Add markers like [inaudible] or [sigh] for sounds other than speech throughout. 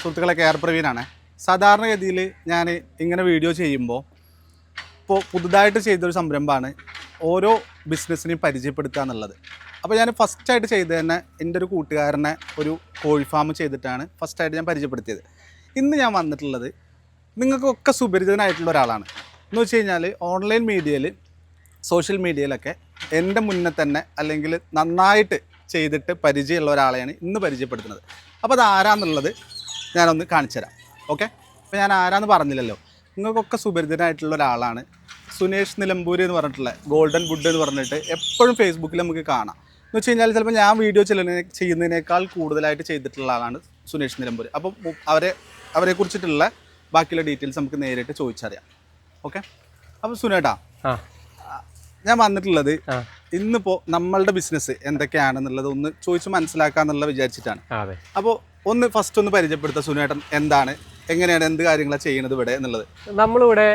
സുഹൃത്തുക്കളെ കെയർ പ്രവീണാണ്. സാധാരണഗതിയിൽ ഞാൻ ഇങ്ങനെ വീഡിയോ ചെയ്യുമ്പോൾ ഇപ്പോൾ പുതുതായിട്ട് ചെയ്തൊരു സംരംഭമാണ് ഓരോ ബിസിനസ്സിനെയും പരിചയപ്പെടുത്തുക എന്നുള്ളത്. അപ്പോൾ ഞാൻ ഫസ്റ്റായിട്ട് ചെയ്ത് തന്നെ എന്റെ ഒരു കൂട്ടുകാരനെ ഒരു കോഴി ഫാം ചെയ്തിട്ടാണ് ഫസ്റ്റായിട്ട് ഞാൻ പരിചയപ്പെടുത്തിയത്. ഇന്ന് ഞാൻ വന്നിട്ടുള്ളത് നിങ്ങൾക്കൊക്കെ സുപരിചിതനായിട്ടുള്ള ഒരാളാണ്. എന്ന് വെച്ച് കഴിഞ്ഞാൽ ഓൺലൈൻ മീഡിയയിൽ സോഷ്യൽ മീഡിയയിലൊക്കെ എന്റെ മുന്നേ തന്നെ അല്ലെങ്കിൽ നന്നായിട്ട് ചെയ്തിട്ട് പരിചയമുള്ള ഒരാളെയാണ് ഇന്ന് പരിചയപ്പെടുത്തുന്നത്. അപ്പോൾ അത് ആരാന്നുള്ളത് ഞാനൊന്ന് കാണിച്ചു തരാം ഓക്കെ? അപ്പോൾ ഞാൻ ആരാന്ന് പറഞ്ഞില്ലല്ലോ. നിങ്ങൾക്കൊക്കെ സുപരിചിതനായിട്ടുള്ള ഒരാളാണ്. സുനേഷ് നിലമ്പൂരി എന്ന് പറഞ്ഞിട്ടുള്ള ഗോൾഡൻ വുഡ് എന്ന് പറഞ്ഞിട്ട് എപ്പോഴും ഫേസ്ബുക്കിൽ നമുക്ക് കാണാം. എന്ന് വെച്ച് കഴിഞ്ഞാൽ ചിലപ്പോൾ ഞാൻ വീഡിയോ ചെല്ലുന്ന ചെയ്യുന്നതിനേക്കാൾ കൂടുതലായിട്ട് ചെയ്തിട്ടുള്ള ആളാണ് സുനേഷ് നിലമ്പൂരി. അപ്പം അവരെ അവരെ കുറിച്ചിട്ടുള്ള ബാക്കിയുള്ള ഡീറ്റെയിൽസ് നമുക്ക് നേരിട്ട് ചോദിച്ചറിയാം. ഓക്കെ? അപ്പോൾ സുനേട്ടാ ഞാൻ വന്നിട്ടുള്ളത്. ഇന്നിപ്പോൾ നമ്മളുടെ ബിസിനസ് എന്തൊക്കെയാണെന്നുള്ളത് ഒന്ന് ചോദിച്ച് മനസ്സിലാക്കാന്നുള്ള വിചാരിച്ചിട്ടാണ്. അപ്പോൾ ഒന്ന് ഫസ്റ്റ് ഒന്ന് പരിചയപ്പെടുത്ത സുനേട്ടൻ എന്താണ്? എങ്ങനെയാണ് എന്ത് കാര്യങ്ങളാണ് ചെയ്യുന്നത് ഇവിടെ എന്നുള്ളത്? നമ്മളിവിടെ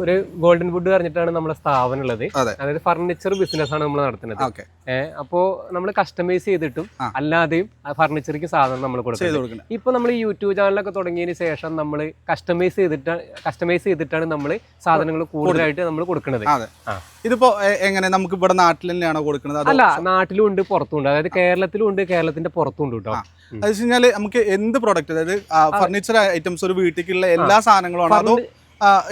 ഒരു ഗോൾഡൻ വുഡ് പറഞ്ഞിട്ടാണ് നമ്മുടെ സ്ഥാപനം ഉള്ളത്. അതായത് ഫർണിച്ചർ ബിസിനസ് ആണ് നമ്മൾ നടത്തുന്നത്. അപ്പോ നമ്മൾ കസ്റ്റമൈസ് ചെയ്തിട്ടും. അല്ലാതെയും ഫർണിച്ചർക്ക് സാധനം നമ്മൾ കൊടുക്കും കൊടുക്കുന്നത്. ഇപ്പൊ നമ്മൾ യൂട്യൂബ് ചാനലൊക്കെ തുടങ്ങിയതിന് ശേഷം നമ്മൾ കസ്റ്റമൈസ് ചെയ്തിട്ട് കസ്റ്റമൈസ് ചെയ്തിട്ടാണ് നമ്മൾ സാധനങ്ങൾ കൂടുതലായിട്ട് നമ്മൾ കൊടുക്കുന്നത്. ഇതിപ്പോ എങ്ങനെ? നമുക്ക് ഇവിടെ നാട്ടിൽ തന്നെയാണോ കൊടുക്കുന്നത്? അല്ല നാട്ടിലും ഉണ്ട് പുറത്തും ഉണ്ട്. അതായത് കേരളത്തിലും ഉണ്ട് കേരളത്തിന്റെ പുറത്തും ഉണ്ട് കേട്ടോ. അത് വെച്ച് നമുക്ക് എന്ത് പ്രോഡക്റ്റ് അതായത് ഫർണിച്ചർ ഐറ്റംസ് ഒരു വീട്ടിലേക്കുള്ള എല്ലാ സാധനങ്ങളും ആണോ അതോ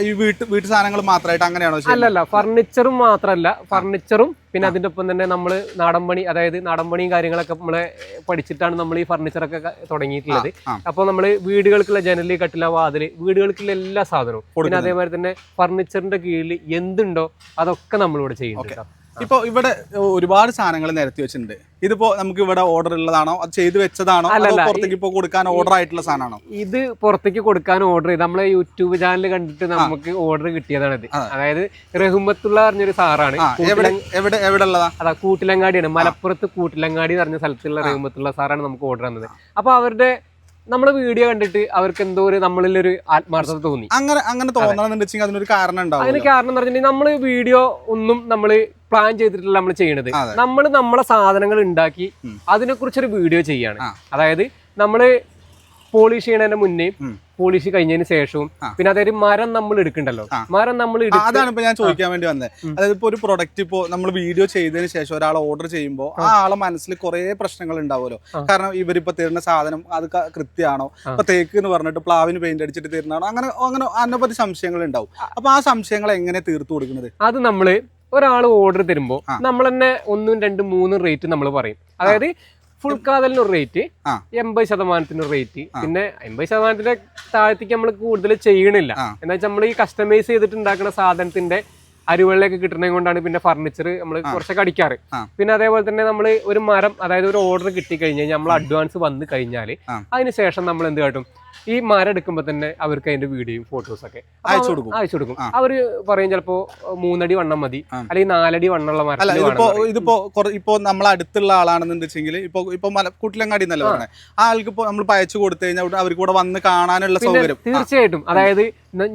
ഈ വീട്ട് വീട്ടു സാധനങ്ങൾ മാത്രമായിട്ട് അങ്ങനെയാണോ? അല്ലല്ല ഫർണിച്ചറും മാത്രമല്ല ഫർണിച്ചറും പിന്നെ അതിന്റെ ഒപ്പം തന്നെ നമ്മൾ നാടൻപണി അതായത് നാടൻപണിയും കാര്യങ്ങളൊക്കെ നമ്മളെ പഠിച്ചിട്ടാണ് നമ്മൾ ഈ ഫർണിച്ചറൊക്കെ തുടങ്ങിയിട്ടുള്ളത്. അപ്പോൾ നമ്മൾ വീടുകൾക്കുള്ള ജനൽ കട്ടില വാതിൽ വീടുകൾക്കുള്ള എല്ലാ സാധനവും പിന്നെ. അതേമാതിരി തന്നെ ഫർണിച്ചറിന്റെ കീഴിൽ എന്തുണ്ടോ അതൊക്കെ നമ്മളിവിടെ ചെയ്യുന്നുണ്ട് ഇപ്പൊ ഇവിടെ ഒരുപാട് സാധനങ്ങൾ നിരത്തി വെച്ചിട്ടുണ്ട്. ഇതിപ്പോ നമുക്ക് ഇവിടെ ഓർഡർ ഉള്ളതാണോ? അത് ചെയ്തു വെച്ചതാണോ? അതോ പുറത്തേക്ക് ഇപ്പൊ കൊടുക്കാൻ ഓർഡർ ആയിട്ടുള്ള സാധനമാണോ? ഇത് പുറത്തേക്ക് കൊടുക്കാൻ ഓർഡർ ചെയ്ത് നമ്മളെ യൂട്യൂബ് ചാനൽ കണ്ടിട്ട് നമുക്ക് ഓർഡർ കിട്ടിയതാണ് ഇത്. അതായത് റഹുമത്തുള്ള പറഞ്ഞൊരു സാറാണ്. എവിടെ എവിടെ ഉള്ളതാ? അതാ കൂട്ടിലങ്ങാടിയാണ്. മലപ്പുറത്ത് കൂട്ടിലങ്ങാടി എന്ന് പറഞ്ഞ സ്ഥലത്തുള്ള റഹ്മത്തുള്ള സാറാണ് നമുക്ക് ഓർഡർ തന്നത്. അപ്പൊ അവരുടെ നമ്മുടെ വീഡിയോ കണ്ടിട്ട് അവർക്ക് എന്തോ ഒരു നമ്മളിൽ ഒരു ആത്മാർത്ഥത തോന്നി. അങ്ങനെ അങ്ങനെ തോന്നണമെന്ന് വെച്ചെങ്കിൽ അതിനൊരു കാരണം ഉണ്ടാവും അതിന് കാരണം എന്ന് പറഞ്ഞിട്ടുണ്ടെങ്കിൽ നമ്മൾ വീഡിയോ ഒന്നും നമ്മൾ പ്ലാൻ ചെയ്തിട്ടില്ല നമ്മൾ ചെയ്യണത്. നമ്മൾ നമ്മളെ സാധനങ്ങൾ ഉണ്ടാക്കി ഉം. അതിനെ കുറിച്ചൊരു വീഡിയോ ചെയ്യാണ്. അതായത് നമ്മൾ പോളിഷ് ചെയ്യണതിന് മുന്നേ പോളിഷ് കഴിഞ്ഞതിന് ശേഷവും പിന്നെ അതായത് മരം നമ്മൾ എടുക്കണ്ടല്ലോ. മരം നമ്മൾ അതാണ് ഇപ്പൊ ഞാൻ ചോദിക്കാൻ വേണ്ടി വന്നത് അതായത് ഇപ്പൊ ഒരു പ്രൊഡക്റ്റ് ഇപ്പോ നമ്മൾ വീഡിയോ ചെയ്തതിന് ശേഷം ഒരാൾ ഓർഡർ ചെയ്യുമ്പോൾ ആ. ആളെ മനസ്സിൽ കുറെ പ്രശ്നങ്ങൾ ഉണ്ടാവുമല്ലോ. കാരണം ഇവരിപ്പോ തരുന്ന സാധനം അത് കൃത്യമാണോ. ഇപ്പൊ തേക്ക് എന്ന് പറഞ്ഞിട്ട് പ്ലാവിന് പെയിന്റ് അടിച്ചിട്ട് തരുന്നതാണോ? അങ്ങനെ അങ്ങനെ അനവധി സംശയങ്ങൾ ഉണ്ടാവും. അപ്പൊ ആ സംശയങ്ങൾ എങ്ങനെ തീർത്തു കൊടുക്കുന്നത് അത് നമ്മൾ ഒരാൾ ഓർഡർ തരുമ്പോൾ നമ്മൾ തന്നെ ഒന്നും രണ്ടും മൂന്നും റേറ്റ് നമ്മൾ പറയും. അതായത് ഫുൾ കാതലിന് ഒരു റേറ്റ്. എൺപത് ശതമാനത്തിന് ഒരു റേറ്റ് പിന്നെ എൺപത് ശതമാനത്തിന്റെ താഴത്തേക്ക് നമ്മൾ കൂടുതൽ ചെയ്യണില്ല. എന്താ വെച്ചാൽ നമ്മൾ ഈ കസ്റ്റമൈസ് ചെയ്തിട്ട് ഉണ്ടാക്കുന്ന സാധനത്തിന്റെ അരുവെള്ളയൊക്കെ കിട്ടുന്നത് കൊണ്ടാണ് പിന്നെ ഫർണിച്ചർ നമ്മൾ. കുറച്ചൊക്കെ അടിക്കാറ്. പിന്നെ അതേപോലെ തന്നെ നമ്മൾ ഒരു മരം അതായത് ഒരു ഓർഡർ കിട്ടി കഴിഞ്ഞാൽ നമ്മൾ അഡ്വാൻസ് വന്നു കഴിഞ്ഞാൽ അതിനുശേഷം ശേഷം നമ്മൾ എന്ത് കാട്ടും? ഈ മരം എടുക്കുമ്പോൾ തന്നെ അവർക്ക് അതിന്റെ വീഡിയോയും ഫോട്ടോസ് ഒക്കെ. അപ്പൊ അയച്ചു കൊടുക്കും. അയച്ചു കൊടുക്കും. അവർ പറയും ചിലപ്പോ മൂന്നടി വണ്ണം മതി. അല്ലെങ്കിൽ നാലടി വണ്ണമുള്ള മരം ഇതിപ്പോ ഇതിപ്പോ ഇപ്പോ നമ്മളെ അടുത്തുള്ള ആളാണെന്ന് വെച്ചെങ്കിൽ ഇപ്പൊ ഇപ്പൊ കുട്ടിലങ്ങാടി എന്നല്ല ആ. പറഞ്ഞത് ആ ആൾക്ക് ഇപ്പൊ നമ്മൾ അയച്ചു കൊടുത്തു കഴിഞ്ഞാൽ അവർക്ക് കൂടെ വന്ന് കാണാനുള്ള സൗകര്യം. തീർച്ചയായിട്ടും. അതായത്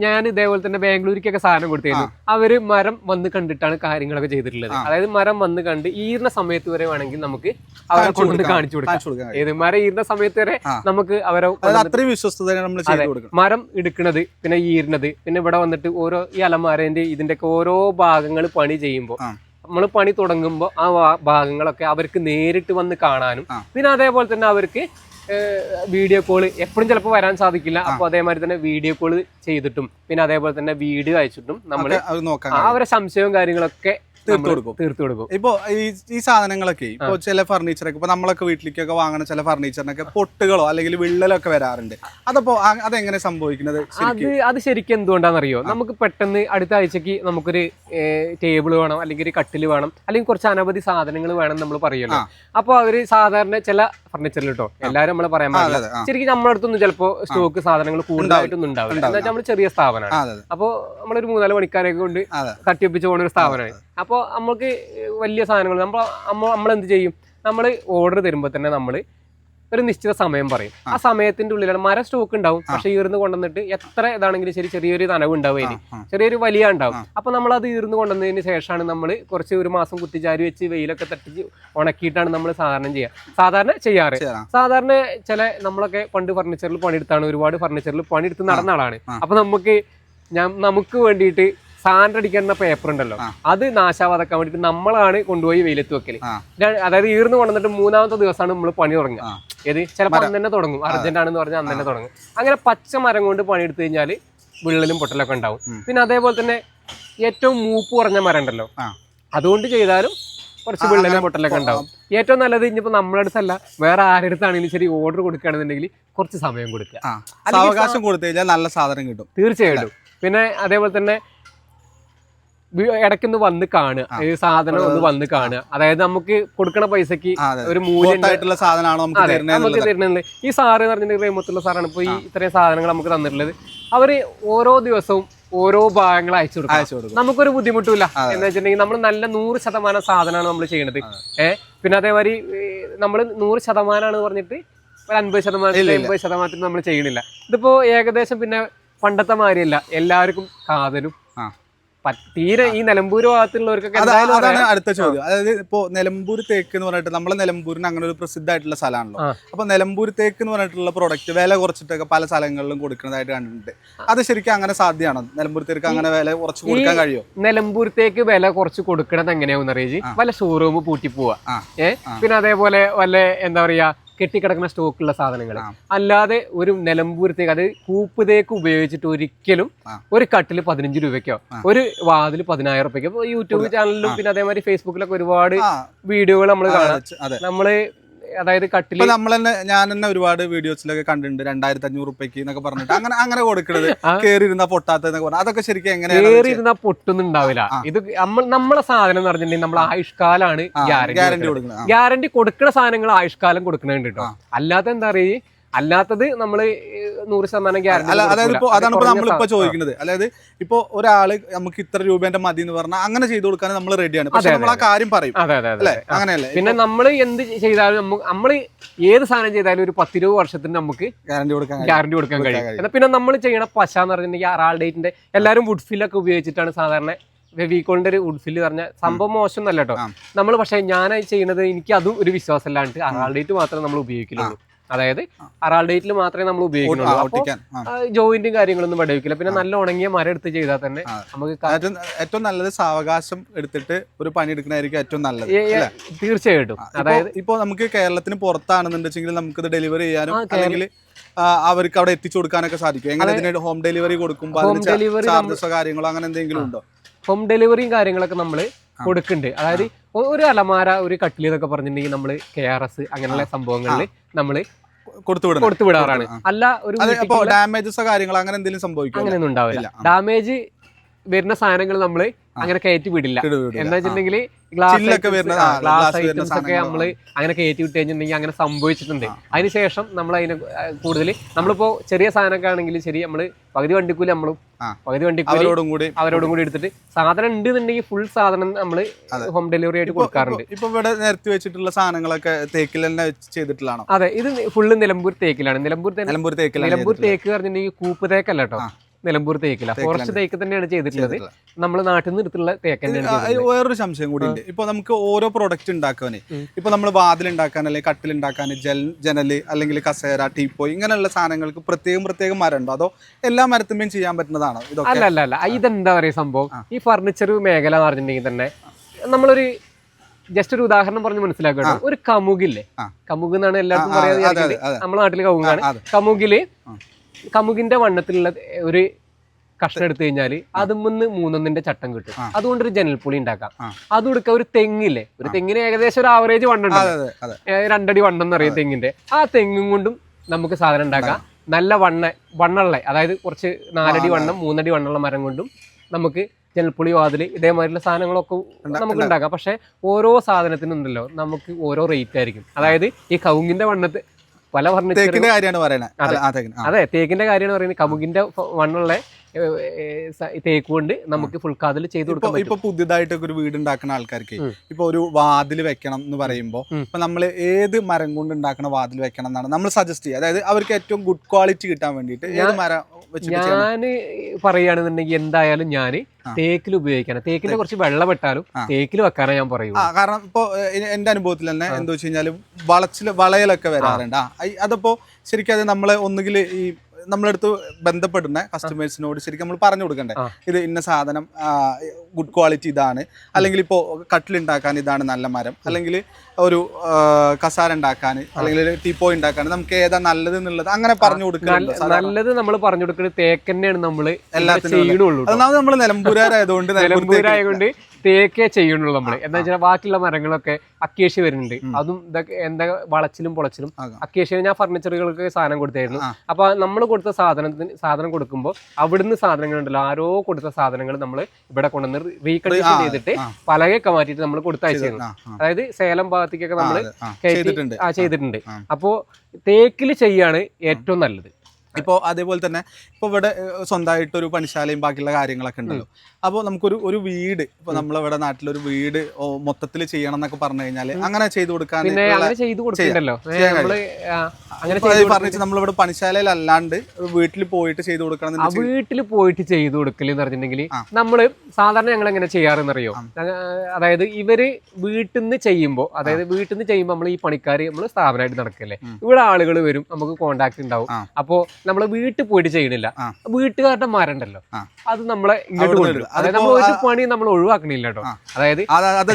ഞാൻ ഇതേപോലെ തന്നെ ബാംഗ്ലൂരിക്കൊക്കെ സാധനം കൊടുത്തിരുന്നു. അവർ മരം വന്ന് കണ്ടിട്ടാണ് കാര്യങ്ങളൊക്കെ ചെയ്തിട്ടുള്ളത്. അതായത് മരം വന്ന് കണ്ട് ഈർന്ന സമയത്ത് വരെ വേണമെങ്കിൽ നമുക്ക് അവരെ കൊണ്ട്. കാണിച്ചു കൊടുക്കാം. ഏത് മരം ഈർന്ന സമയത്ത് വരെ നമുക്ക് അവരെ അത്രയും വിശ്വസ്തത നമ്മൾ ചെയ്തു. കൊടുക്കണം. മരം എടുക്കണത് പിന്നെ ഈർന്നത് പിന്നെ ഇവിടെ വന്നിട്ട് ഓരോ ഈ അലമാരേന്റെ ഇതിന്റെ ഒക്കെ ഓരോ ഭാഗങ്ങൾ പണി ചെയ്യുമ്പോൾ. നമ്മൾ പണി തുടങ്ങുമ്പോൾ ആ ഭാഗങ്ങളൊക്കെ അവർക്ക് നേരിട്ട് വന്ന് കാണാനും പിന്നെ അതേപോലെ തന്നെ അവർക്ക് വീഡിയോ കോൾ എപ്പോഴും ചിലപ്പോൾ വരാൻ സാധിക്കില്ല. അപ്പോൾ അതേമാതിരി തന്നെ വീഡിയോ കോൾ ചെയ്തിട്ടും പിന്നെ അതേപോലെ തന്നെ വീഡിയോ അയച്ചിട്ടും നമ്മൾ അവരെ സംശയവും കാര്യങ്ങളൊക്കെ തീർത്തു കൊടുക്കും. തീർത്തു കൊടുക്കും. ഇപ്പൊ ഈ സാധനങ്ങളൊക്കെ ഇപ്പൊ ചില ഫർണിച്ചറൊക്കെ ഇപ്പൊ നമ്മളൊക്കെ വീട്ടിലേക്കൊക്കെ വാങ്ങുന്ന ചില ഫർണിച്ചറിനൊക്കെ പൊട്ടുകളോ അല്ലെങ്കിൽ വിള്ളലൊക്കെ വരാറുണ്ട്. അതപ്പോ അതെങ്ങനെ സംഭവിക്കുന്നത് അത് അത് ശരിക്കും എന്തുകൊണ്ടാണെന്നറിയോ? നമുക്ക് പെട്ടെന്ന് അടുത്ത ആഴ്ചക്ക് നമുക്കൊരു ടേബിൾ വേണം അല്ലെങ്കിൽ ഒരു കട്ടിൽ വേണം അല്ലെങ്കിൽ കുറച്ച് അനവധി സാധനങ്ങൾ വേണം നമ്മൾ പറയുമല്ലോ. അപ്പൊ അപ്പോൾ അവർ സാധാരണ ചില ഫർണിച്ചറിൽ കേട്ടോ എല്ലാവരും നമ്മളെ പറയാൻ പറ്റില്ല പാടില്ല ശരിക്കും നമ്മുടെ അടുത്തൊന്നും ചിലപ്പോൾ സ്റ്റോക്ക് സാധനങ്ങൾ കൂടുതലായിട്ടൊന്നും ഉണ്ടാവില്ല. ഉണ്ടാവില്ല. നമ്മൾ ചെറിയ സ്ഥാപനമാണ്. അപ്പോൾ നമ്മളൊരു മൂന്നാൽ മണിക്കാരൊക്കെ കൊണ്ട് തട്ടിപ്പിച്ച് തട്ടിയൊപ്പിച്ച് പോകുന്ന ഒരു സ്ഥാപനമാണ്. അപ്പോൾ നമ്മൾക്ക് വലിയ സാധനങ്ങൾ നമ്മൾ നമ്മൾ നമ്മൾ എന്ത് ചെയ്യും? നമ്മൾ ഓർഡർ തരുമ്പോൾ തന്നെ നമ്മൾ ഒരു നിശ്ചിത സമയം പറയും. ആ സമയത്തിന്റെ ഉള്ളിലാണ് മര സ്റ്റോക്ക് ഉണ്ടാവും. പക്ഷെ ഈർന്ന് കൊണ്ടുവന്നിട്ട് എത്ര ഇതാണെങ്കിലും ശരി ചെറിയൊരു നനവ് ഉണ്ടാവും അതിന്. ചെറിയൊരു വലിയ ഉണ്ടാവും. അപ്പൊ നമ്മൾ അത് ഈർന്ന് കൊണ്ടുവന്നതിന് ശേഷമാണ് നമ്മൾ കുറച്ച് ഒരു മാസം കുത്തിച്ചാരി വെച്ച് വെയിലൊക്കെ തട്ടിച്ച് ഉണക്കിയിട്ടാണ് നമ്മൾ സാധാരണ ചെയ്യുക സാധാരണ ചെയ്യാറ്. സാധാരണ ചില നമ്മളൊക്കെ പണ്ട് ഫർണിച്ചറിൽ പണിയെടുത്താണ്. ഒരുപാട് ഫർണിച്ചറിൽ പണിയെടുത്ത് നടന്ന ആളാണ്. അപ്പൊ നമുക്ക് ഞാൻ നമുക്ക് വേണ്ടിയിട്ട് സാൻഡ് അടിക്കുന്ന പേപ്പർ ഉണ്ടല്ലോ അത് നാശാവാതാക്കാൻ വേണ്ടിട്ട് നമ്മളാണ് കൊണ്ടുപോയി വെയിലത്ത് വെക്കൽ. അതായത് ഈർന്ന് കൊണ്ടുവന്നിട്ട് മൂന്നാമത്തെ ദിവസമാണ് നമ്മൾ പണി തുടങ്ങുക. ഏത്? ചിലപ്പോൾ അന്ന് തന്നെ തുടങ്ങും. അർജന്റ് ആണെന്ന് പറഞ്ഞാൽ അന്ന് തന്നെ തുടങ്ങും. അങ്ങനെ പച്ച മരം കൊണ്ട് പണി എടുത്തു കഴിഞ്ഞാൽ വിള്ളലും പൊട്ടലൊക്കെ ഉണ്ടാവും. പിന്നെ അതേപോലെ തന്നെ ഏറ്റവും മൂപ്പ് കുറഞ്ഞ മരം ഉണ്ടല്ലോ. അതുകൊണ്ട് ചെയ്താലും കുറച്ച് വിള്ളലും പൊട്ടലൊക്കെ ഉണ്ടാവും. ഏറ്റവും നല്ലത് ഇനിയിപ്പോൾ നമ്മുടെ അടുത്തല്ല. വേറെ ആരുടെ ശരി ഓർഡർ കൊടുക്കുകയാണെന്നുണ്ടെങ്കിൽ കുറച്ച് സമയം കൊടുക്കുക. അവകാശം കൊടുത്തു കഴിഞ്ഞാൽ നല്ല സാധനം കിട്ടും. തീർച്ചയായിട്ടും. പിന്നെ അതേപോലെ തന്നെ ഇടയ്ക്കൊന്ന് വന്ന് കാണുക. ഈ സാധനം ഒന്ന് വന്ന് കാണുക. അതായത് നമുക്ക് കൊടുക്കണ പൈസക്ക് ഒരു മൂല്യമായിട്ടുള്ള സാധനമാണോ നമുക്ക് തരുന്നത് ഈ സാറ് എന്ന് പറഞ്ഞിട്ടുണ്ടെങ്കിൽ റേമത്തുള്ള സാറാണ് ഇപ്പൊ ഈ ഇത്രയും സാധനങ്ങൾ നമുക്ക് തന്നിട്ടുള്ളത്. അവർ ഓരോ ദിവസവും ഓരോ ഭാഗങ്ങൾ അയച്ചു കൊടുക്കും. അയച്ചു കൊടുക്കും. നമുക്കൊരു ബുദ്ധിമുട്ടില്ല. എന്ന് വെച്ചിട്ടുണ്ടെങ്കിൽ നമ്മൾ നല്ല നൂറ് ശതമാനം സാധനമാണ് നമ്മൾ ചെയ്യുന്നത് ഏഹ് പിന്നെ അതേമാതിരി നമ്മൾ നൂറ് ശതമാനമാണ് പറഞ്ഞിട്ട് ഒരു അൻപത് ശതമാനത്തിൽ ഇല്ല. എൺപത് ശതമാനത്തിൽ നമ്മൾ ചെയ്യണില്ല ഇതിപ്പോ ഏകദേശം പിന്നെ പണ്ടത്തെ മാതിരിയല്ല. എല്ലാവർക്കും കാതലും തീരെ ഈ നിലമ്പൂർ ഭാഗത്തുള്ളവർക്കൊക്കെ അതാണ് അടുത്ത ചോദ്യം. അതായത് ഇപ്പോ നിലമ്പൂർ തേക്ക് എന്ന് പറഞ്ഞിട്ട് നമ്മളെ നിലമ്പൂരിന് അങ്ങനെ ഒരു പ്രസിദ്ധമായിട്ടുള്ള സ്ഥലമാണല്ലോ. അപ്പൊ നിലമ്പൂർ തേക്ക് എന്ന് പറഞ്ഞിട്ടുള്ള പ്രൊഡക്റ്റ് വില കുറച്ചിട്ടൊക്കെ പല സ്ഥലങ്ങളിലും കൊടുക്കുന്നതായിട്ട് കണ്ടിട്ടുണ്ട്. അത് ശരിക്കും അങ്ങനെ സാധ്യമാണോ? നിലമ്പൂർ തേക്ക് അങ്ങനെ വില കുറച്ച് കൊടുക്കാൻ കഴിയുമോ നിലമ്പൂർ തേക്ക് വില കുറച്ച് കൊടുക്കണത് എങ്ങനെയാവും അറിയിച്ച്. വല്ല ഷോറൂം പൂട്ടി പോവാ. ഏഹ് പിന്നെ അതേപോലെ വല്ല എന്താ പറയാ കെട്ടിക്കിടക്കുന്ന സ്റ്റോക്കുള്ള സാധനങ്ങൾ. അല്ലാതെ ഒരു നിലമ്പൂരത്തേക്ക് അത് കൂപ്പ് തേക്ക് ഉപയോഗിച്ചിട്ട് ഒരിക്കലും. ഒരു കട്ടിൽ പതിനഞ്ച് രൂപയ്ക്കോ ഒരു വാതിൽ പതിനായിരം രൂപയ്ക്കോ യൂട്യൂബ് ചാനലിലും പിന്നെ അതേമാതിരി ഫേസ്ബുക്കിലൊക്കെ ഒരുപാട് വീഡിയോകൾ നമ്മൾ കാണാം. നമ്മൾ അതായത് കട്ടിൽ കട്ടിൽ നമ്മൾ തന്നെ ഞാൻ തന്നെ ഒരുപാട് വീഡിയോസിലൊക്കെ കണ്ടിട്ടുണ്ട്. രണ്ടായിരത്തി അഞ്ഞൂറ് റുപ്യക്ക് എന്നൊക്കെ പറഞ്ഞിട്ട്. അങ്ങനെ അങ്ങനെ കൊടുക്കണത്. കേറിയിരുന്ന പൊട്ടാത്തതെന്നൊക്കെ പറഞ്ഞു. അതൊക്കെ ശരിക്കും എങ്ങനെയാണ് കേറി പൊട്ടുന്നുണ്ടാവില്ല ഇത് നമ്മൾ നമ്മളെ സാധനം എന്ന് പറഞ്ഞിട്ടുണ്ടെങ്കിൽ നമ്മൾ ആയുഷ്കാലാണ് ഗ്യാരണ്ടി ഗ്യാരണ്ടി കൊടുക്കുന്നത് ഗ്യാരണ്ടി കൊടുക്കുന്ന സാധനങ്ങൾ ആയുഷ്കാലം കൊടുക്കണുണ്ട് കേട്ടോ അല്ലാതെ എന്താ പറയുക അല്ലാത്തത് നമ്മൾ നൂറ് ശതമാനം ഗ്യാരണ്ടി അല്ല അതായത് ഇപ്പോൾ അതാണ് ഇപ്പൊ നമ്മളിപ്പോ ചോദിക്കുന്നത്. അതായത് ഇപ്പോൾ ഒരാൾ നമുക്ക് ഇത്ര രൂപേന്റെ മതി എന്ന് പറഞ്ഞാൽ അങ്ങനെ ചെയ്തു കൊടുക്കാൻ നമ്മൾ റെഡിയാണ് പക്ഷെ നമ്മൾ ആ കാര്യം പറയും. അതെ അതെ അതെ അങ്ങനെയല്ലേ? പിന്നെ നമ്മൾ എന്ത് ചെയ്താലും നമുക്ക് നമ്മൾ ഏത് സാധനം ചെയ്താലും ഒരു പത്തിരുപത് വർഷത്തിന് നമുക്ക് ഗ്യാരണ്ടി കൊടുക്കാൻ കഴിയും. ഗ്യാരണ്ടി കൊടുക്കാൻ കഴിയും. എന്നാൽ പിന്നെ നമ്മൾ ചെയ്യണ പശ എന്ന് പറഞ്ഞിട്ടുണ്ടെങ്കിൽ അറാൾ ഡേറ്റിന്റെ എല്ലാവരും വുഡ് ഫില്ലൊക്കെ ഉപയോഗിച്ചിട്ടാണ് സാധാരണ വെവിക്കോളിന്റെ ഒരു വുഡ് ഫില്ല് പറഞ്ഞ സംഭവം മോശം അല്ല കേട്ടോ. നമ്മൾ പക്ഷേ ഞാൻ ചെയ്യുന്നത് എനിക്ക് അതും ഒരു വിശ്വാസമല്ലാണ്ട് അറാൾ ഡേറ്റ് മാത്രമേ നമ്മൾ ഉപയോഗിക്കുള്ളൂ അതായത് അറാൾ ഡേറ്റിൽ മാത്രമേ നമ്മൾ ഉപയോഗിക്കുന്നുള്ളൂ. അപ്പോൾ. ജോയിന്റും കാര്യങ്ങളൊന്നും വെടിവെക്കില്ല. പിന്നെ നല്ല ഉണങ്ങിയ മരം എടുത്ത് ചെയ്താൽ തന്നെ നമുക്ക് ഏറ്റവും നല്ലത് സാവകാശം എടുത്തിട്ട് ഒരു പണി എടുക്കണായിരിക്കും ഏറ്റവും നല്ലത് തീർച്ചയായിട്ടും. അതായത് ഇപ്പൊ നമുക്ക് കേരളത്തിന് പുറത്താണെന്നുണ്ടെങ്കിൽ നമുക്ക് ഇത് ഡെലിവറി ചെയ്യാനും അല്ലെങ്കിൽ അവർക്ക് അവിടെ എത്തിച്ചു കൊടുക്കാനൊക്കെ സാധിക്കും. എങ്ങനെ ഇതിന് ഹോം ഡെലിവറി കൊടുക്കുമ്പോൾ ചാർജസോ കാര്യങ്ങളോ അങ്ങനെ എന്തെങ്കിലും ഉണ്ടോ? ഹോം ഡെലിവറിയും കാര്യങ്ങളൊക്കെ നമ്മൾ കൊടുക്കുന്നുണ്ട്. അതായത് ഒരു അലമാര ഒരു കട്ടിൽ എന്നൊക്കെ പറഞ്ഞിട്ടുണ്ടെങ്കിൽ നമ്മൾ കെ ആർ എസ് അങ്ങനെയുള്ള സംഭവങ്ങളിൽ നമ്മൾ കൊടുത്തു വിടാറാണ്. അല്ല ഒരു ഡാമേജസോ കാര്യങ്ങളോ അങ്ങനെ എന്തെങ്കിലും സംഭവിക്കും അങ്ങനെയൊന്നും ഉണ്ടാവില്ല. ഡാമേജ് വരുന്ന സാധനങ്ങൾ നമ്മൾ അങ്ങനെ കയറ്റി വിടില്ല. എന്താ വെച്ചിട്ടുണ്ടെങ്കിൽ ഗ്ലാസ് ഐറ്റംസ് ഒക്കെ നമ്മൾ അങ്ങനെ കയറ്റി വിട്ട് കഴിഞ്ഞിട്ടുണ്ടെങ്കിൽ അങ്ങനെ സംഭവിച്ചിട്ടുണ്ട്. അതിനുശേഷം നമ്മൾ അതിനെ കൂടുതൽ നമ്മളിപ്പോ ചെറിയ സാധനമൊക്കെ ആണെങ്കിൽ ശരി നമ്മൾ പകുതി വണ്ടിക്കൂലി നമ്മളും. പകുതി വണ്ടിക്കൂലി അവരോടും കൂടി. അവരോടും കൂടി എടുത്തിട്ട് സാധനം ഉണ്ട് എന്നുണ്ടെങ്കിൽ ഫുൾ സാധനം നമ്മൾ. ഹോം ഡെലിവറി ആയിട്ട് കൊടുക്കാറുണ്ട്. ഇപ്പൊ- ഇവിടെ നിരത്തി വെച്ചിട്ടുള്ള സാധനങ്ങളൊക്കെ തേക്കിൽ തന്നെ ചെയ്തിട്ടുള്ളതാണ്? അതെ ഇത് ഫുള്ള് നിലമ്പൂർ തേക്കിലാണ്. നിലമ്പൂർ നിലമ്പൂർ നിലമ്പൂർ തേക്ക് പറഞ്ഞിട്ടുണ്ടെങ്കിൽ കൂപ്പ് തേക്കല്ല കേട്ടോ. നിലമ്പൂർ തേക്കില. തേക്കിലാണ്. ഫോറസ്റ്റ് തേക്ക് തന്നെയാണ് ചെയ്തിട്ടുള്ളത്. നമ്മൾ നാട്ടിൽ നിന്ന് എടുത്തുള്ള തേക്ക്. വേറൊരു സംശയം കൂടി ഉണ്ട്. ഇപ്പൊ നമുക്ക് ഓരോ പ്രോഡക്റ്റ് ഉണ്ടാക്കാന്. ഇപ്പൊ നമ്മൾ വാതിൽ ഉണ്ടാക്കാൻ അല്ലെങ്കിൽ കട്ടിൽ ഉണ്ടാക്കാൻ ജൽ ജനൽ അല്ലെങ്കിൽ കസേര ടീപ്പോ ഇങ്ങനെയുള്ള സാധനങ്ങൾക്ക് പ്രത്യേകം പ്രത്യേകം മരം ഉണ്ടോ അതോ എല്ലാ മരത്തുമ്മയും ചെയ്യാൻ പറ്റുന്നതാണോ ഇതൊക്കെ? അല്ല അല്ല അല്ല. ഇതെന്താ പറയുക സംഭവം. ഈ ഫർണിച്ചർ മേഖല എന്ന് പറഞ്ഞിട്ടുണ്ടെങ്കിൽ തന്നെ നമ്മളൊരു ജസ്റ്റ് ഒരു ഉദാഹരണം പറഞ്ഞ് മനസ്സിലാക്കണം ഒരു കമുകില്ലേ. കമുക് എന്നാണ് എല്ലാവർക്കും അതെ. നമ്മുടെ നാട്ടിൽ കമുകാണ്. കമുകിൽ. കമുകിന്റെ വണ്ണത്തിലുള്ള ഒരു കഷ്ണം എടുത്തു കഴിഞ്ഞാൽ അതുമെന്ന് മൂന്നൊന്നിന്റെ ചട്ടം കിട്ടും. അതുകൊണ്ട് ഒരു ജനൽപ്പുളി ഉണ്ടാക്കാം. അത് അതും എടുക്കാം ഒരു തെങ്ങില്ലേ? ഒരു തെങ്ങിന് ഏകദേശം ഒരു ആവറേജ് വണ്ണം അതെ അതെ അതെ. ഏഹ് രണ്ടടി വണ്ണം എന്ന് പറയും തെങ്ങിന്റെ. ആ തെങ്ങും കൊണ്ടും നമുക്ക് സാധനം ഉണ്ടാക്കാം. നല്ല വണ്ണ വണ്ണുള്ള അതായത് കുറച്ച് നാലടി വണ്ണം. മൂന്നടി വണ്ണുള്ള മരം കൊണ്ടും നമുക്ക് ജനൽപ്പുളി വാതിൽ ഇതേമാതിരിയുള്ള സാധനങ്ങളൊക്കെ നമുക്ക് ഉണ്ടാക്കാം. പക്ഷെ ഓരോ സാധനത്തിനും ഉണ്ടല്ലോ നമുക്ക് ഓരോ റേറ്റ് ആയിരിക്കും. അതായത് ഈ കവുങ്ങിന്റെ വണ്ണത്ത് പല ഫർണിച്ചർ തേക്കിന്റെ കാര്യമാണ് പറയുന്നത്. അതെ. തേക്കിന്റെ കാര്യമാണ് പറയുന്നത്. കമുകിന്റെ മണ്ണുള്ള തേക്ക് കൊണ്ട് നമുക്ക് ഫുൾ കാതിൽ ചെയ്ത് കൊടുക്കാം ഇപ്പൊ പുതിയതായിട്ട് പുതിയതായിട്ടൊക്കെ ഒരു വീട് ഉണ്ടാക്കുന്ന ആൾക്കാർക്ക് ഇപ്പൊ ഒരു വാതിൽ വെക്കണം എന്ന് പറയുമ്പോൾ ഇപ്പൊ നമ്മൾ ഏത് മരം കൊണ്ട് ഉണ്ടാക്കുന്ന വാതിൽ വെക്കണം എന്നാണ് നമ്മൾ സജസ്റ്റ് ചെയ്യുക. അതായത് അവർക്ക് ഏറ്റവും ഗുഡ് ക്വാളിറ്റി കിട്ടാൻ വേണ്ടിയിട്ട് ഏത് മരം ഞാൻ പറയുകയാണെന്നുണ്ടെങ്കിൽ എന്തായാലും ഞാൻ. തേക്കിൽ ഉപയോഗിക്കാൻ തേക്കിന്റെ കുറച്ച് വെള്ളം വെട്ടാലും ആ. തേക്കിൽ വെക്കാനാണ് ഞാൻ പറയൂ കാരണം ഇപ്പൊ എന്റെ അനുഭവത്തിൽ തന്നെ എന്താ വെച്ച് കഴിഞ്ഞാൽ വളച്ചിൽ വളയലൊക്കെ വരാറുണ്ട്. അതിപ്പോ ശരിക്കും അത് നമ്മൾ ഒന്നുകിൽ ഈ നമ്മളടുത്ത് ബന്ധപ്പെടുന്ന കസ്റ്റമേഴ്സിനോട് ശരിക്കും നമ്മൾ പറഞ്ഞു കൊടുക്കണ്ടേ. ഇത് ഇന്ന സാധനം ഗുഡ് ക്വാളിറ്റി ഇതാണ്. അല്ലെങ്കിൽ ഇപ്പോൾ കട്ടിലുണ്ടാക്കാൻ ഇതാണ് നല്ല മരം. അല്ലെങ്കിൽ ഒരു കസാര ഉണ്ടാക്കാൻ അല്ലെങ്കിൽ ടീപ്പോ ഉണ്ടാക്കാൻ നമുക്ക് ഏതാ നല്ലത് എന്നുള്ളത് അങ്ങനെ പറഞ്ഞു നല്ല- നല്ലത് നമ്മൾ പറഞ്ഞു കൊടുക്കുന്നത് തേക്കന്നെയാണ് നമ്മൾ എല്ലാത്തിനും. ഒന്നാമത് നമ്മൾ നിലമ്പൂരായതുകൊണ്ട് നിലമ്പൂരായതുകൊണ്ട് തേക്കേ ചെയ്യുന്നുള്ളൂ നമ്മൾ എന്താ വെച്ചാൽ ബാക്കിയുള്ള മരങ്ങളൊക്കെ അക്കേഷ്യ വരുന്നുണ്ട്. അതും ഇതൊക്കെ എന്താ വളച്ചിലും പൊളച്ചിലും. അക്കേഷ്യ ഞാൻ ഫർണിച്ചറുകൾക്ക് സാധനം കൊടുത്തായിരുന്നു. അപ്പൊ നമ്മൾ കൊടുത്ത സാധനത്തിന് സാധനം കൊടുക്കുമ്പോൾ അവിടുന്ന് സാധനങ്ങൾ ഉണ്ടല്ലോ ആരോ കൊടുത്ത സാധനങ്ങൾ നമ്മൾ ഇവിടെ കൊണ്ടുവന്ന് റീകണ്ടീഷൻ ചെയ്തിട്ട്. പലകയൊക്കെ മാറ്റിയിട്ട് നമ്മൾ കൊടുത്തയച്ചിരുന്നു. ആ. അതായത് സേലം ഭാഗത്തേക്കൊക്കെ നമ്മൾ ചെയ്തിട്ടുണ്ട്. ആ ചെയ്തിട്ടുണ്ട്. ആ. അപ്പോ തേക്കിൽ ചെയ്യാണ് ഏറ്റവും നല്ലത്. ഇപ്പോൾ അതേപോലെ തന്നെ ഇപ്പോൾ ഇവിടെ സ്വന്തമായിട്ടൊരു സ്വന്തമായിട്ട് ഒരു പണിശാലയും ബാക്കിയുള്ള കാര്യങ്ങളൊക്കെ ഉണ്ടല്ലോ. അപ്പോൾ നമുക്കൊരു ഒരു വീട് ഇപ്പോൾ നമ്മളിവിടെ നാട്ടിലൊരു വീട് മൊത്തത്തിൽ ചെയ്യണം എന്നൊക്കെ പറഞ്ഞു കഴിഞ്ഞാൽ അങ്ങനെ ചെയ്തു കൊടുക്കാൻ പറഞ്ഞു ഫർണിച്ചർ നമ്മളിവിടെ പണിശാലയിൽ അല്ലാണ്ട് വീട്ടിൽ പോയിട്ട് ചെയ്തു കൊടുക്കണം വീട്ടിൽ പോയിട്ട് ചെയ്തു കൊടുക്കൽ എന്ന് പറഞ്ഞിട്ടുണ്ടെങ്കിൽ നമ്മൾ സാധാരണ ഞങ്ങൾ എങ്ങനെ ചെയ്യാറെന്നറിയോ അതായത് ഇവർ വീട്ടിൽ നിന്ന് ചെയ്യുമ്പോൾ അതായത് വീട്ടിൽ നിന്ന് ചെയ്യുമ്പോൾ നമ്മൾ ഈ പണിക്കാർ നമ്മൾ സ്ഥാപനമായിട്ട് നടക്കല്ലേ? ഇവിടെ ആളുകൾ വരും നമുക്ക് കോണ്ടാക്ട് ഉണ്ടാവും. ആ. നമ്മൾ വീട്ടിൽ പോയിട്ട് ചെയ്യണില്ല. വീട്ടുകാരുടെ മരണ്ടല്ലോ. അത് നമ്മളെ ഇങ്ങോട്ട് കൊണ്ടുവരും. വരും. അതായത് നമ്മൾ ഒരു പണി നമ്മൾ ഒഴിവാക്കണില്ല കേട്ടോ. അതായത് അതാ അതാ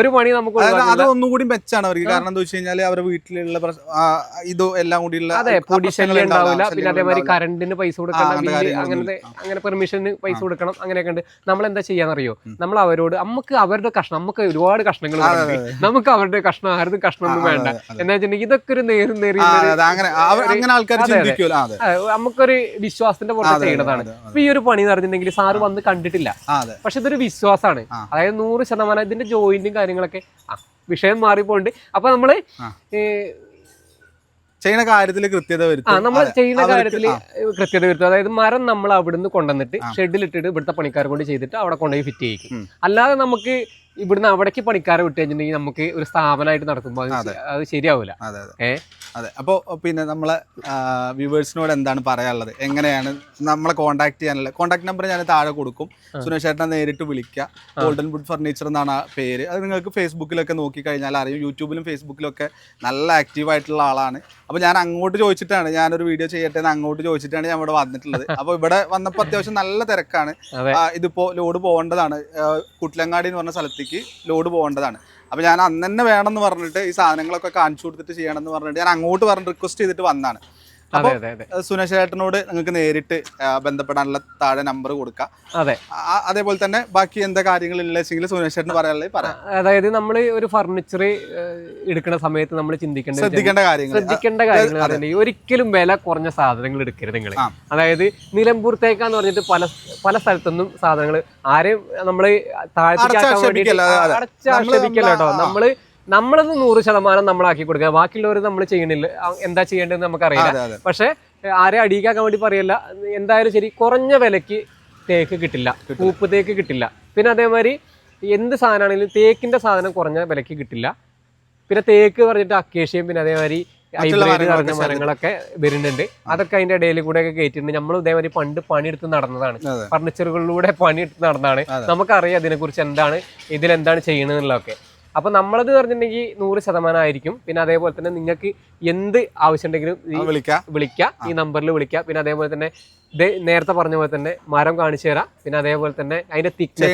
ഒരു പണി നമുക്ക് അതായത് അത് ഒഴിവാക്കില്ല ഒന്നുകൂടി മെച്ചാണ് അവർക്ക്. കാരണം എന്താ വെച്ച് കഴിഞ്ഞാൽ അവരുടെ വീട്ടിലുള്ള ഇതോ എല്ലാം കൂടി അതെ ആ പൊടി പ്രശ്നങ്ങൾ ശല്യം ഉണ്ടാവില്ല, പിന്നെ അതേമാതിരി കറണ്ടിന് പൈസ കൊടുക്കണം അങ്ങനത്തെ. അങ്ങനെ പെർമിഷന് പൈസ കൊടുക്കണം അങ്ങനെയൊക്കെ ഉണ്ട്. നമ്മൾ എന്താ ചെയ്യാന്നറിയോ നമ്മൾ അവരോട് നമുക്ക് അവരുടെ കഷ്ണം നമുക്ക് ഒരുപാട് കഷ്ണങ്ങൾ നമുക്ക് അവരുടെ കഷ്ണം ആരുടെ കഷ്ണം ഒന്നും വേണ്ട. എന്താ വെച്ചിട്ടുണ്ടെങ്കിൽ ഇതൊക്കെ ഒരു നേരും അതെ, അങ്ങനെ ആൾക്കാർ. ചിന്തിക്കുമല്ലോ നമുക്കൊരു വിശ്വാസത്തിന്റെ പുറത്ത് അതെ. ഇപ്പൊ ഈ ഒരു പണി എന്ന് പറഞ്ഞിട്ടുണ്ടെങ്കിൽ സാറ് വന്ന് കണ്ടിട്ടില്ല. പക്ഷെ ഇതൊരു വിശ്വാസമാണ്. അതായത് നൂറ് ശതമാനം ഇതിന്റെ ജോയിന്റും കാര്യങ്ങളൊക്കെ വിഷയം മാറിപ്പോണ്ട്. അപ്പൊ നമ്മൾ ചെയ്യുന്ന കാര്യത്തിൽ കൃത്യത ആ വരുത്തും നമ്മൾ ചെയ്യുന്ന കാര്യത്തിൽ കാര്യത്തിൽ കൃത്യത വരുത്തും. അതായത് മരം നമ്മൾ അവിടുന്ന് കൊണ്ടുവന്നിട്ട്. ഷെഡിലിട്ടിട്ട് ഇവിടുത്തെ പണിക്കാരെ കൊണ്ട് ചെയ്തിട്ട് അവിടെ കൊണ്ടുപോയി ഫിറ്റ് ചെയ്യിക്കും. അല്ലാതെ നമുക്ക് ഇവിടുന്ന് അവിടേക്ക് പണിക്കാരെ വിട്ട് കഴിഞ്ഞിട്ടുണ്ടെങ്കിൽ നമുക്ക് ഒരു സ്ഥാപനമായിട്ട് നടത്തുമ്പോൾ അത് ശരിയാവില്ല അതെ അതെ അപ്പോൾ പിന്നെ നമ്മളെ വ്യൂവേഴ്സിനോട് എന്താണ് പറയാനുള്ളത്? എങ്ങനെയാണ് നമ്മളെ കോൺടാക്ട് ചെയ്യാനുള്ള കോൺടാക്ട് നമ്പർ ഞാൻ താഴെ കൊടുക്കും. സുനേഷ് ചേട്ടനെ നേരിട്ട് വിളിക്കുക. ഗോൾഡൻ വുഡ് ഫർണിച്ചർ എന്നാണ് ആ പേര്. അത് നിങ്ങൾക്ക് ഫേസ്ബുക്കിലൊക്കെ നോക്കിക്കഴിഞ്ഞാൽ അറിയും. യൂട്യൂബിലും ഫേസ്ബുക്കിലൊക്കെ നല്ല ആക്റ്റീവ് ആയിട്ടുള്ള ആളാണ്. അപ്പോൾ ഞാൻ അങ്ങോട്ട് ചോദിച്ചിട്ടാണ് ഞാനൊരു വീഡിയോ ചെയ്യട്ടെ എന്ന് അങ്ങോട്ട് ചോദിച്ചിട്ടാണ് ഞാൻ ഇവിടെ വന്നിട്ടുള്ളത്. [laughs] അപ്പോൾ ഇവിടെ വന്നപ്പോൾ അത്യാവശ്യം നല്ല തിരക്കാണ്. ഇതിപ്പോൾ ലോഡ് പോകേണ്ടതാണ്. കുട്ടിലങ്ങാടി എന്ന് പറഞ്ഞ സ്ഥലത്തേക്ക് ലോഡ് പോകേണ്ടതാണ്. അപ്പോൾ ഞാൻ അന്ന് തന്നെ വേണമെന്ന് പറഞ്ഞിട്ട് ഈ സാധനങ്ങളൊക്കെ കാണിച്ചു കൊടുത്തിട്ട് ചെയ്യണമെന്ന് പറഞ്ഞിട്ട് ഞാൻ അങ്ങോട്ട് പറഞ്ഞ് റിക്വസ്റ്റ് ചെയ്തിട്ട് വന്നതാണ്. അപ്പോൾ അതെ അതെ സുനേഷ് ചേട്ടനോട് നിങ്ങൾക്ക് നേരിട്ട് ബന്ധപ്പെടാനുള്ള താഴെ നമ്പർ കൊടുക്കാം. അതെ. അതേപോലെ തന്നെ ബാക്കി എന്താ കാര്യങ്ങളില്ല വെച്ചെങ്കിൽ സുനേഷ് ചേട്ടന് പറയാനുള്ളത് പറയാം അതായത് നമ്മൾ ഒരു ഫർണിച്ചർ എടുക്കുന്ന സമയത്ത് നമ്മൾ ചിന്തിക്കേണ്ട ശ്രദ്ധിക്കേണ്ട കാര്യങ്ങൾ ശ്രദ്ധിക്കേണ്ട കാര്യങ്ങൾ ഒരിക്കലും വില കുറഞ്ഞ സാധനങ്ങൾ എടുക്കരുത് നിങ്ങൾ അതായത് നിലമ്പൂർത്തേക്കാന്ന് പറഞ്ഞിട്ട് പല പല സ്ഥലത്തൊന്നും സാധനങ്ങൾ ആരെയും നമ്മൾ താഴ്ത്തിക്കാക്കാൻ അടച്ചാക്ഷേപിക്കല്ല, കേട്ടോ. നമ്മൾ നമ്മളത് നൂറ് ശതമാനം നമ്മളാക്കി കൊടുക്കുക. ബാക്കിയുള്ളവർ നമ്മൾ ചെയ്യണില്ല. എന്താ ചെയ്യേണ്ടതെന്ന് നമുക്കറിയില്ല. പക്ഷെ ആരെ അടിയിക്കാൻ വേണ്ടി പറയല്ല. എന്തായാലും ശരി കുറഞ്ഞ വിലക്ക് തേക്ക് കിട്ടില്ല. പൂപ്പ് തേക്ക് കിട്ടില്ല. പിന്നെ അതേമാതിരി എന്ത് സാധനമാണെങ്കിലും തേക്കിന്റെ സാധനം കുറഞ്ഞ വിലക്ക് കിട്ടില്ല. പിന്നെ തേക്ക് പറഞ്ഞിട്ട് അക്കേഷ്യയും പിന്നെ അതേമാതിരി ഹൈബ്രിഡ് മരങ്ങളൊക്കെ പറഞ്ഞ മരങ്ങളൊക്കെ വരുന്നുണ്ട്. അതൊക്കെ അതിന്റെ ഇടയിൽ കൂടെ ഒക്കെ കയറ്റിയിട്ടുണ്ട് നമ്മൾ ഇതേമാതിരി പണ്ട് പണിയെടുത്ത് നടന്നതാണ്. ഫർണിച്ചറുകളിലൂടെ പണിയെടുത്ത് നടന്നതാണ്. നമുക്കറിയാം ഇതിനെക്കുറിച്ച് എന്താണ് ഇതിലെന്താണ് ചെയ്യണമെന്നുള്ളതൊക്കെ അപ്പൊ നമ്മളത് പറഞ്ഞിട്ടുണ്ടെങ്കിൽ നൂറ് ശതമാനം ആയിരിക്കും പിന്നെ അതേപോലെ തന്നെ നിങ്ങൾക്ക് എന്ത് ആവശ്യമുണ്ടെങ്കിലും വിളിക്കാം. ഈ നമ്പറിൽ വിളിക്കാം. പിന്നെ അതേപോലെ തന്നെ ഇത് നേരത്തെ പറഞ്ഞ പോലെ തന്നെ മരം കാണിച്ചു തരാം. പിന്നെ അതേപോലെ തന്നെ അതിന്റെ തിക്നെസ്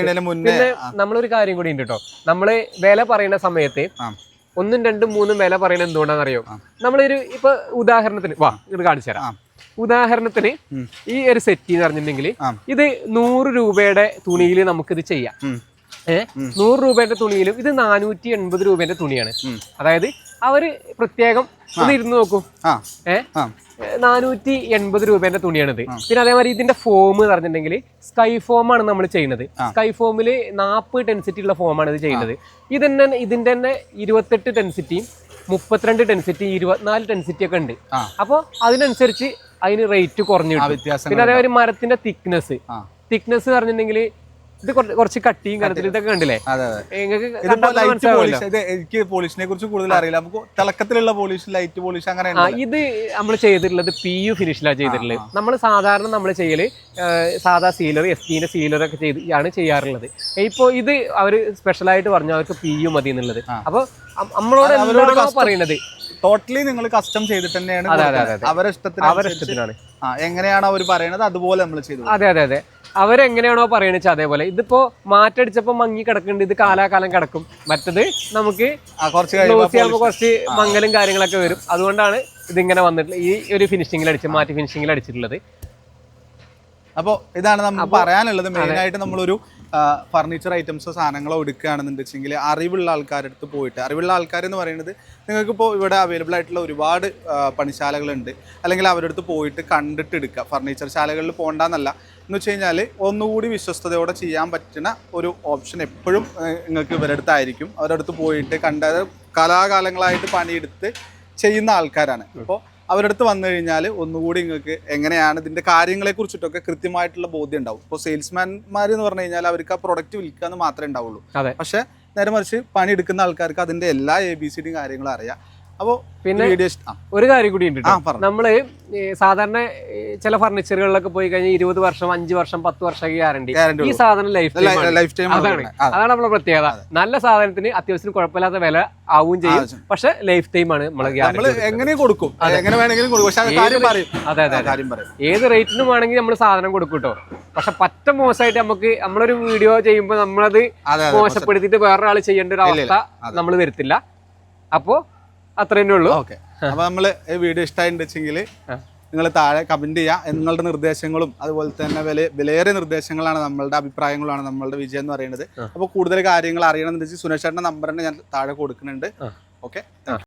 പിന്നെ നമ്മളൊരു കാര്യം കൂടി ഉണ്ട് കേട്ടോ നമ്മൾ വില പറയുന്ന സമയത്ത് ഒന്നും രണ്ടും മൂന്നും വില പറയുന്നത് എന്തുകൊണ്ടാണെന്ന് അറിയോ. നമ്മളൊരു ഇപ്പൊ ഉദാഹരണത്തിന് വാ ഇത് കാണിച്ചു തരാം. ഉദാഹരണത്തിന് ഈ ഒരു സെറ്റ് എന്ന് പറഞ്ഞിട്ടുണ്ടെങ്കിൽ ഇത് നൂറ് രൂപയുടെ തുണിയിൽ നമുക്കിത് ചെയ്യാം. നൂറ് രൂപയുടെ തുണിയിലും ഇത് നാനൂറ്റി എൺപത് രൂപയുടെ തുണിയാണ്. അതായത് അവർ പ്രത്യേകം ഒന്ന് ഇരുന്ന് നോക്കൂ. ഏഹ് നാനൂറ്റി എൺപത് രൂപേന്റെ തുണിയാണിത്. പിന്നെ അതേമാതിരി ഇതിന്റെ ഫോം എന്ന് പറഞ്ഞിട്ടുണ്ടെങ്കിൽ സ്കൈ ഫോം ആണ് നമ്മൾ ചെയ്യുന്നത്. സ്കൈ ഫോമിൽ നാൽപ്പത് ടെൻസിറ്റി ഉള്ള ഫോമാണ് ഇത് ചെയ്യുന്നത്. ഇതിന്റെ ഇതിന്റെ തന്നെ ഇരുപത്തെട്ട് ഡെൻസിറ്റിയും മുപ്പത്തിരണ്ട് ഡെൻസിറ്റി ഇരുപത്തിനാല് ഡെൻസിറ്റി ഒക്കെ ഉണ്ട്. അപ്പോൾ അതിനനുസരിച്ച് അതിന് റേറ്റ് കുറഞ്ഞു പിന്നെ അതേമാതിരി മരത്തിന്റെ തിക്നെസ് തിക്നെസ് പറഞ്ഞിട്ടുണ്ടെങ്കിൽ ഇത് കുറച്ച് കട്ടിയും കനത്തിൽ ഇതൊക്കെ കണ്ടില്ലേ? എനിക്ക് പോളിഷിനെ കുറിച്ച് കൂടുതൽ അറിയില്ല. നമുക്ക് തിളക്കത്തിലുള്ള പോളിഷ് ലൈറ്റ് പോളിഷ് അങ്ങനെ ഇത് നമ്മൾ ചെയ്തിട്ടുള്ളത് പി യു ഫിനിഷിലാണ് ചെയ്തിട്ടുള്ളത്. നമ്മൾ സാധാരണ നമ്മൾ ചെയ്യൽ ആ, സാധാ സീലർ എസ് ടിന്റെ സീലർ ഒക്കെ ചെയ്ത് ആണ് ചെയ്യാറുള്ളത്. ഇപ്പോൾ ഇത് അവർ സ്പെഷ്യലായിട്ട് പറഞ്ഞു അവർക്ക് പി യു മതി എന്നുള്ളത്. അപ്പോൾ നമ്മളോട് അവരോട് പറയുന്നത് ടോട്ടലി നിങ്ങൾ കസ്റ്റം ചെയ്തിട്ട് തന്നെയാണ്. അവരെ ഇഷ്ടത്തിന് അവരെ ഇഷ്ടത്തിനാണ് ആ എങ്ങനെയാണോ അവർ പറയുന്നത് അതുപോലെ നമ്മൾ ചെയ്തു അതെ അതെ അതെ. അവരെങ്ങനെയാണോ പറയണ വെച്ചാൽ അതേപോലെ. ഇതിപ്പോ മാറ്റടിച്ചപ്പോ മങ്ങി കിടക്കുന്നുണ്ട്. ഇത് കാലാകാലം കിടക്കും. മറ്റത് നമുക്ക് കുറച്ച് മങ്ങലും കാര്യങ്ങളൊക്കെ വരും. അതുകൊണ്ടാണ് ഇതിങ്ങനെ വന്നിട്ടുള്ളത് ഈ ഒരു ഫിനിഷിംഗിൽ അടിച്ച് മാറ്റി ഫിനിഷിംഗിൽ അടിച്ചിട്ടുള്ളത് അപ്പോൾ ഇതാണ് നമുക്ക് പറയാനുള്ളത്. മെയിനായിട്ട് നമ്മളൊരു ഫർണിച്ചർ ഐറ്റംസോ സാധനങ്ങളോ എടുക്കുകയാണെന്നുണ്ടെങ്കിൽ അറിവുള്ള ആൾക്കാരുടെ അടുത്ത് പോയിട്ട് അറിവുള്ള ആൾക്കാർ എന്ന് പറയുന്നത് നിങ്ങൾക്കിപ്പോൾ ഇവിടെ അവൈലബിൾ ആയിട്ടുള്ള ഒരുപാട് പണിശാലകളുണ്ട്. അല്ലെങ്കിൽ അവരുടെ അടുത്ത് പോയിട്ട് കണ്ടിട്ട് എടുക്കുക. ഫർണിച്ചർ ശാലകളിൽ പോകണ്ടെന്നല്ല. എന്ന് വെച്ച് കഴിഞ്ഞാൽ ഒന്നുകൂടി വിശ്വസ്തയോടെ ചെയ്യാൻ പറ്റുന്ന ഒരു ഓപ്ഷൻ എപ്പോഴും നിങ്ങൾക്ക് ഇവരുടെ അടുത്തായിരിക്കും. അവരുടെ അടുത്ത് പോയിട്ട് കണ്ട കലാകാലങ്ങളായിട്ട് പണിയെടുത്ത് ചെയ്യുന്ന ആൾക്കാരാണ്. അപ്പോൾ അവരുടെ അടുത്ത് വന്നു കഴിഞ്ഞാൽ ഒന്നുകൂടി നിങ്ങൾക്ക് എങ്ങനെയാണ് ഇതിന്റെ കാര്യങ്ങളെ കുറിച്ചിട്ടൊക്കെ കൃത്യമായിട്ടുള്ള ബോധ്യം ഉണ്ടാവും. ഇപ്പോൾ സെയിൽസ്മാൻമാർ എന്ന് പറഞ്ഞു കഴിഞ്ഞാൽ അവർക്ക് ആ പ്രൊഡക്റ്റ് വിൽക്കുക എന്ന് മാത്രമേ ഉണ്ടാവുള്ളൂ. പക്ഷേ നേരെ മറിച്ച് പണിയെടുക്കുന്ന ആൾക്കാർക്ക് അതിന്റെ എല്ലാ എ ബി സി ഡി കാര്യങ്ങളും അറിയാം. അപ്പോൾ പിന്നെ ഒരു കാര്യം കൂടി ഉണ്ട് നമ്മൾ സാധാരണ ചില ഫർണിച്ചറുകളിലൊക്കെ പോയി കഴിഞ്ഞാൽ ഇരുപത് വർഷം അഞ്ച് വർഷം പത്ത് വർഷം ഗ്യാരണ്ടി. ഗ്യാരണ്ടി ഈ സാധനം ലൈഫ് ലൈഫ് ടൈം അതാണ്. അതാണ് നമ്മളെ പ്രത്യേകത. നല്ല സാധനത്തിന് അത്യാവശ്യം കുഴപ്പമില്ലാത്ത വില ആവും ചെയ്യും. പക്ഷെ ലൈഫ് ടൈം ആണ് നമ്മളെ എങ്ങനെ കൊടുക്കും? എങ്ങനെ വേണമെങ്കിലും കൊടുക്കും. അത് അതെ ഏത് റേറ്റിനും വേണമെങ്കിൽ നമ്മൾ സാധനം കൊടുക്കും കേട്ടോ പക്ഷെ പറ്റ മോശമായിട്ട് നമുക്ക് നമ്മളൊരു വീഡിയോ ചെയ്യുമ്പോൾ നമ്മളത് മോശപ്പെടുത്തിയിട്ട് വേറൊരാൾ ചെയ്യേണ്ട ഒരു അവസ്ഥ നമ്മൾ വരുത്തില്ല. അപ്പോ അത്ര ഉള്ളൂ. ഓക്കെ. അപ്പൊ നമ്മൾ ഈ വീഡിയോ ഇഷ്ടമായിട്ടുണ്ടെങ്കിൽ. നിങ്ങൾ താഴെ കമന്റ് ചെയ്യുക നിങ്ങളുടെ നിർദ്ദേശങ്ങളും അതുപോലെ തന്നെ വില വിലയേറിയ നിർദ്ദേശങ്ങളാണ് നമ്മളുടെ അഭിപ്രായങ്ങളാണ് നമ്മളുടെ വിജയം എന്ന് പറയുന്നത്. അപ്പോൾ കൂടുതൽ കാര്യങ്ങൾ അറിയണമെന്ന് വെച്ചാൽ സുനേഷ് ചേട്ടന്റെ നമ്പർ തന്നെ ഞാൻ താഴെ കൊടുക്കുന്നുണ്ട്. ഓക്കെ